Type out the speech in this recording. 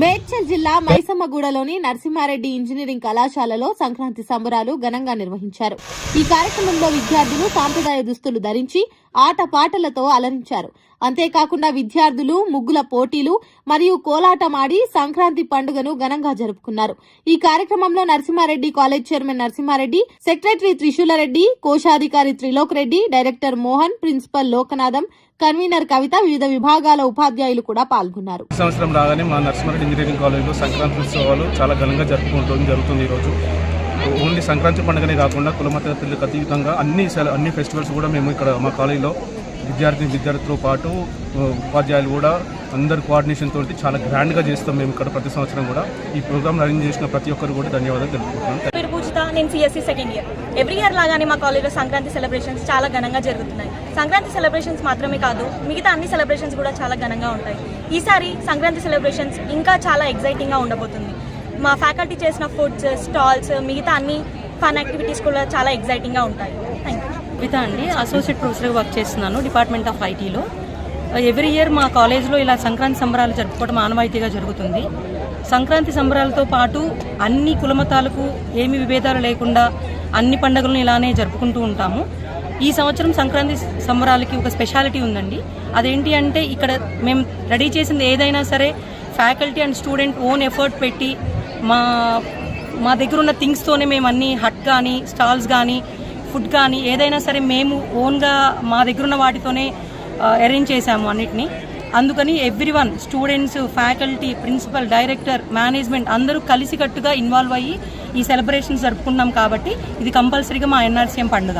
మేడ్చల్ జిల్లా మైసమ్మగూడలోని నరసింహారెడ్డి ఇంజనీరింగ్ కళాశాలలో సంక్రాంతి సంబరాలు ఘనంగా నిర్వహించారు. ఈ కార్యక్రమంలో విద్యార్థులు సాంప్రదాయ దుస్తులు ధరించి ఆట పాటలతో అలరించారు అంతేకాకుండా విద్యార్థులు ముగ్గుల పోటీలు మరియు కోలాటమాడి సంక్రాంతి పండుగను ఘనంగా జరుపుకున్నారు. ఈ కార్యక్రమంలో Narasimhareddy college chairman Narasimhareddy secretary Trishulareddy కోశాధికారి Trilok Reddy director Mohan principal Lokanatham convener Kavitha వివిధ విభాగాల ఉపాధ్యాయులు కూడా పాల్గొన్నారు. సంవత్సరం రాగానే మా నరసింహారెడ్డి ఇంజనీరింగ్ కాలేజ్లో సంక్రాంతి ఉత్సవాలు చాలా ఘనంగా జరుపుకుంటుంది జరుగుతుంది ఈరోజు. ఓన్లీ సంక్రాంతి పండుగనే కాకుండా కులమతలకు అతీతంగా అన్ని అన్ని ఫెస్టివల్స్ కూడా మేము ఇక్కడ మా కాలేజీలో విద్యార్థి విద్యార్థులతో పాటు ఉపాధ్యాయులు కూడా అందరు కోఆర్డినేషన్ తోటి చాలా గ్రాండ్గా చేస్తాం మేము ఇక్కడ ప్రతి సంవత్సరం కూడా. ఈ ప్రోగ్రామ్ అరేంజ్ చేసిన ప్రతి ఒక్కరు కూడా ధన్యవాదాలు తెలుపుకుంటున్నాను పేరు పూజిత నేను CSC second year every year లాగానే మా కాలేజ్లో సంక్రాంతి సెలబ్రేషన్స్ చాలా ఘనంగా జరుగుతున్నాయి. సంక్రాంతి సెలబ్రేషన్స్ మాత్రమే కాదు మిగతా అన్ని సెలబ్రేషన్స్ కూడా చాలా ఘనంగా ఉంటాయి. ఈసారి సంక్రాంతి సెలబ్రేషన్స్ ఇంకా చాలా ఎగ్జైటింగ్గా ఉండబోతుంది. మా ఫ్యాకల్టీ చేసిన ఫుడ్స్ స్టాల్స్ మిగతా అన్ని ఫన్ యాక్టివిటీస్ కూడా చాలా ఎగ్జైటింగ్గా ఉంటాయి. థ్యాంక్ యూ కవిత అండి అసోసియేట్ ప్రొఫెసర్గా వర్క్ చేస్తున్నాను డిపార్ట్మెంట్ ఆఫ్ ఐటీలో ఎవ్రీ ఇయర్ మా కాలేజ్లో ఇలా సంక్రాంతి సంబరాలు జరుపుకోవడం ఆనవాయితీగా జరుగుతుంది. సంక్రాంతి సంబరాలతో పాటు అన్ని కులమతాలకు ఏమి విభేదాలు లేకుండా అన్ని పండుగలను ఇలానే జరుపుకుంటూ ఉంటాము. ఈ సంవత్సరం సంక్రాంతి సంబరాలకి ఒక స్పెషాలిటీ ఉందండి. అదేంటి అంటే ఇక్కడ మేము రెడీ చేసింది ఏదైనా సరే faculty and student own effort పెట్టి మా మా దగ్గర ఉన్న థింగ్స్తోనే మేము అన్ని హట్ కానీ స్టాల్స్ కానీ ఫుడ్ కానీ ఏదైనా సరే మేము ఓన్గా మా దగ్గర ఉన్న వాటితోనే అరేంజ్ చేశాము అన్నిటినీ. అందుకని every one students faculty principal director management అందరూ కలిసికట్టుగా ఇన్వాల్వ్ అయ్యి ఈ సెలబ్రేషన్స్ జరుపుకున్నాం కాబట్టి ఇది కంపల్సరీగా మా ఎన్ఆర్సీఎం పండుగ.